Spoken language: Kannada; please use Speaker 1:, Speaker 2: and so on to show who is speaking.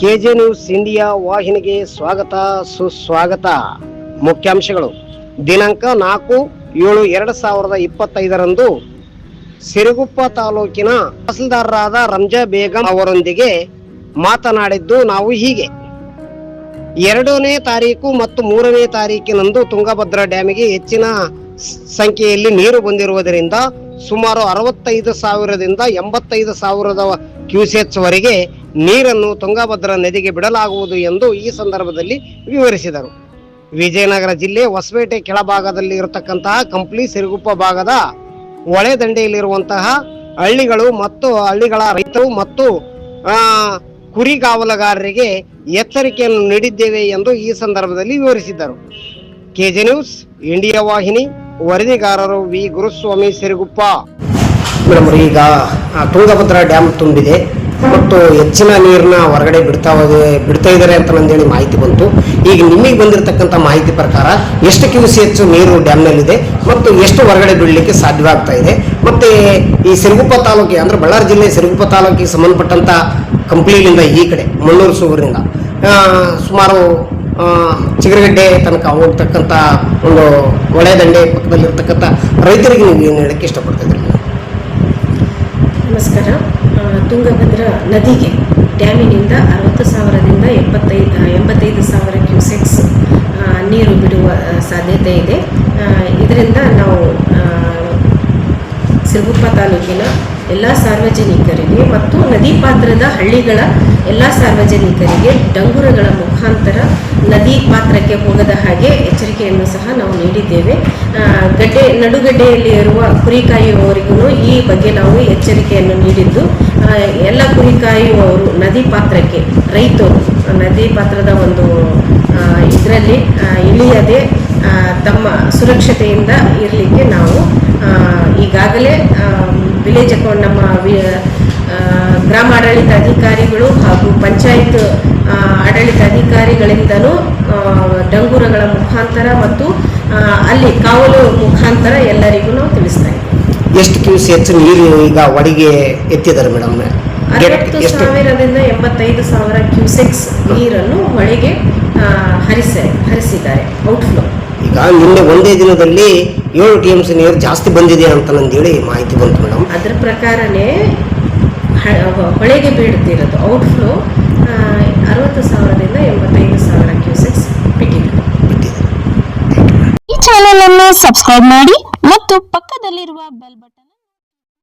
Speaker 1: ಕೆಜೆ ನ್ಯೂಸ್ ಇಂಡಿಯಾ ವಾಹಿನಿಗೆ ಸ್ವಾಗತ, ಸುಸ್ವಾಗತ. ಮುಖ್ಯಾಂಶಗಳು. ದಿನಾಂಕ ನಾಲ್ಕು ಏಳು ಎರಡು ಸಾವಿರದ ಇಪ್ಪತ್ತೈದರಂದು ಸಿರುಗುಪ್ಪ ತಾಲೂಕಿನ ತಹಸೀಲ್ದಾರರಾದ ರಂಜಾ ಬೇಗಂ ಅವರೊಂದಿಗೆ ಮಾತನಾಡಿದ್ದು ನಾವು ಹೀಗೆ. ಎರಡನೇ ತಾರೀಕು ಮತ್ತು ಮೂರನೇ ತಾರೀಕಿನಂದು ತುಂಗಭದ್ರಾ ಡ್ಯಾಮಿಗೆ ಹೆಚ್ಚಿನ ಸಂಖ್ಯೆಯಲ್ಲಿ ನೀರು ಬಂದಿರುವುದರಿಂದ ಸುಮಾರು ಅರವತ್ತೈದು ಸಾವಿರದಿಂದ ಎಂಬತ್ತೈದು ಸಾವಿರದ ಕ್ಯೂಸೆಕ್ಸ್ ವರೆಗೆ ನೀರನ್ನು ತುಂಗಭದ್ರಾ ನದಿಗೆ ಬಿಡಲಾಗುವುದು ಎಂದು ಈ ಸಂದರ್ಭದಲ್ಲಿ ವಿವರಿಸಿದರು. ವಿಜಯನಗರ ಜಿಲ್ಲೆ ಹೊಸಪೇಟೆ ಕೆಳಭಾಗದಲ್ಲಿ ಇರತಕ್ಕಂತಹ ಕಂಪ್ಲಿ ಸಿರುಗುಪ್ಪ ಭಾಗದ ಹೊಳೆ ದಂಡೆಯಲ್ಲಿರುವಂತಹ ಹಳ್ಳಿಗಳು ಮತ್ತು ಹಳ್ಳಿಗಳ ರೈತರು ಮತ್ತು ಕುರಿಗಾವಲುಗಾರರಿಗೆ ಎಚ್ಚರಿಕೆಯನ್ನು ನೀಡಿದ್ದೇವೆ ಎಂದು ಈ ಸಂದರ್ಭದಲ್ಲಿ ವಿವರಿಸಿದ್ದರು. ಕೆಜೆ ನ್ಯೂಸ್, ಇಂಡಿಯಾ ವಾಹಿನಿ, ವರದಿಗಾರರು ವಿ. ಗುರುಸ್ವಾಮಿ ಸಿರುಗುಪ್ಪ. ಮೇಡಮ್ ಈಗ ತುಂಗಭದ್ರಾ ಡ್ಯಾಮ್ ತುಂಬಿದೆ. ಮತ್ತು ಹೆಚ್ಚಿನ ನೀರನ್ನ ಹೊರಗಡೆ ಬಿಡ್ತಾ ಹೋದೆ ಬಿಡ್ತಾ ಇದ್ದಾರೆ ಅಂತ ನಂದೇಳಿ ಮಾಹಿತಿ ಬಂತು. ಈಗ ನಿಮಗೆ ಬಂದಿರತಕ್ಕಂಥ ಮಾಹಿತಿ ಪ್ರಕಾರ ಎಷ್ಟು ಕ್ಯೂಸಿ ಹೆಚ್ಚು ನೀರು ಡ್ಯಾಮ್ನಲ್ಲಿದೆ ಮತ್ತು ಎಷ್ಟು ಹೊರಗಡೆ ಬಿಡಲಿಕ್ಕೆ ಸಾಧ್ಯವಾಗ್ತಾ ಇದೆ. ಮತ್ತು ಈ ಸಿರುಗುಪ್ಪ ತಾಲೂಕಿಗೆ ಅಂದ್ರೆ ಬಳ್ಳಾರಿ ಜಿಲ್ಲೆ ಸಿರುಗುಪ್ಪ ತಾಲೂಕಿಗೆ ಸಂಬಂಧಪಟ್ಟಂಥ ಕಂಪ್ಲೀಲಿಂದ ಈ ಕಡೆ ಮಣ್ಣೂರು ಸೂರಿನಿಂದ ಸುಮಾರು ಚಿಗರಗಡ್ಡೆ ತನಕ ಹೋಗ್ತಕ್ಕಂಥ ಒಂದು ಹೊಳೆ ದಂಡೆ ಪಕ್ಕದಲ್ಲಿರ್ತಕ್ಕಂಥ ರೈತರಿಗೆ ನೀವು ಏನು ಹೇಳಕ್ಕೆ ಇಷ್ಟಪಡ್ತಿದ್ರಿ
Speaker 2: ನಮಸ್ಕಾರ. ತುಂಗಭದ್ರಾ ನದಿಗೆ, ಡ್ಯಾಮಿನಿಂದ ಅರವತ್ತು ಸಾವಿರದಿಂದ ಎಪ್ಪತ್ತೈದು ಎಂಬತ್ತೈದು ಸಾವಿರ ಕ್ಯೂಸೆಕ್ಸ್ ನೀರು ಬಿಡುವ ಸಾಧ್ಯತೆ ಇದೆ. ಇದರಿಂದ ನಾವು ಸಿರುಗುಪ್ಪ ತಾಲೂಕಿನ ಎಲ್ಲ ಸಾರ್ವಜನಿಕರಿಗೆ ಮತ್ತು ನದಿ ಪಾತ್ರದ ಹಳ್ಳಿಗಳ ಎಲ್ಲ ಸಾರ್ವಜನಿಕರಿಗೆ ಡಂಗುರಗಳ ಮುಖಾಂತರ ನದಿ ಪಾತ್ರಕ್ಕೆ ಹೋಗದ ಹಾಗೆ ಎಚ್ಚರಿಕೆಯನ್ನು ಸಹ ನಾವು ನೀಡಿದ್ದೇವೆ. ಗಡ್ಡೆ, ನಡುಗಡ್ಡೆಯಲ್ಲಿ ಇರುವ ಕುರಿ ಕಾಯುವವರಿಗೂ ಈ ಬಗ್ಗೆ ನಾವು ಎಚ್ಚರಿಕೆಯನ್ನು ನೀಡಿದ್ದು ಎಲ್ಲ ಕುರಿ ಕಾಯುವವರು ನದಿ ಪಾತ್ರಕ್ಕೆ, ರೈತರು ನದಿ ಪಾತ್ರದ ಒಂದು ಇದರಲ್ಲಿ ಇಳಿಯದೆ ತಮ್ಮ ಸುರಕ್ಷತೆಯಿಂದ ಇರಲಿಕ್ಕೆ ನಾವು ಈಗಾಗಲೇ ವಿಲೇಜ್ ಅಕೌಂಟ್ ನಮ್ಮ ಗ್ರಾಮ ಆಡಳಿತ ಅಧಿಕಾರಿಗಳು ಹಾಗೂ ಪಂಚಾಯತ್ ಆಡಳಿತ ಅಧಿಕಾರಿಗಳಿಂದಲೂ ಡಂಗೂರಗಳ ಮುಖಾಂತರ ಮತ್ತು ಅಲ್ಲಿ ಕಾವಲು ಮುಖಾಂತರ ಎಲ್ಲರಿಗೂ ನಾವು ತಿಳಿಸ್ತಾ ಇದ್ದೀವಿ.
Speaker 1: ಎಷ್ಟು ಕ್ಯೂಸ್ ಹೆಚ್ಚು ನೀರು ಈಗ ಒಡಿಗೆ ಎತ್ತಿದ್ದಾರೆ ಮೇಡಮ್?
Speaker 2: ಅರವತ್ತು ಸಾವಿರದಿಂದ ಎಂಬತ್ತೈದು ಸಾವಿರ ಕ್ಯೂಸೆಕ್ಸ್ ನೀರನ್ನು ಹೊಳೆಗೆ ಆ, ಹರಿಸ ಹರಿಸಿದ್ದಾರೆ ಔಟ್ಫ್ಲೋ.
Speaker 1: ಈಗ ನಿನ್ನೆ ಒಂದೇ ದಿನದಲ್ಲಿ ಏಳು ಟಿ ಎಂ ಸಿ ನೀರು ಜಾಸ್ತಿ ಬಂದಿದೆ ಅಂತ ಹೇಳಿ ಮಾಹಿತಿ ಬಂತು ಮೇಡಮ್.
Speaker 2: ಅದ್ರ ಪ್ರಕಾರನೇ ಹೊಳೆಗೆ ಬೀಳ್ತಿರೋದು ಔಟ್ಫ್ಲೋ ಅರವತ್ತು ಸಾವಿರದಿಂದ ಎಂಬತ್ತೈದು ಸಾವಿರ ಕ್ಯೂಸೆಕ್ಸ್ ಬಿಟ್ಟಿದೆ.
Speaker 3: ಈ ಚಾನೆಲ್ ಅನ್ನು ಸಬ್ಸ್ಕ್ರೈಬ್ ಮಾಡಿ ಮತ್ತು ಪಕ್ಕದಲ್ಲಿರುವ ಬೆಲ್ ಬಟನ್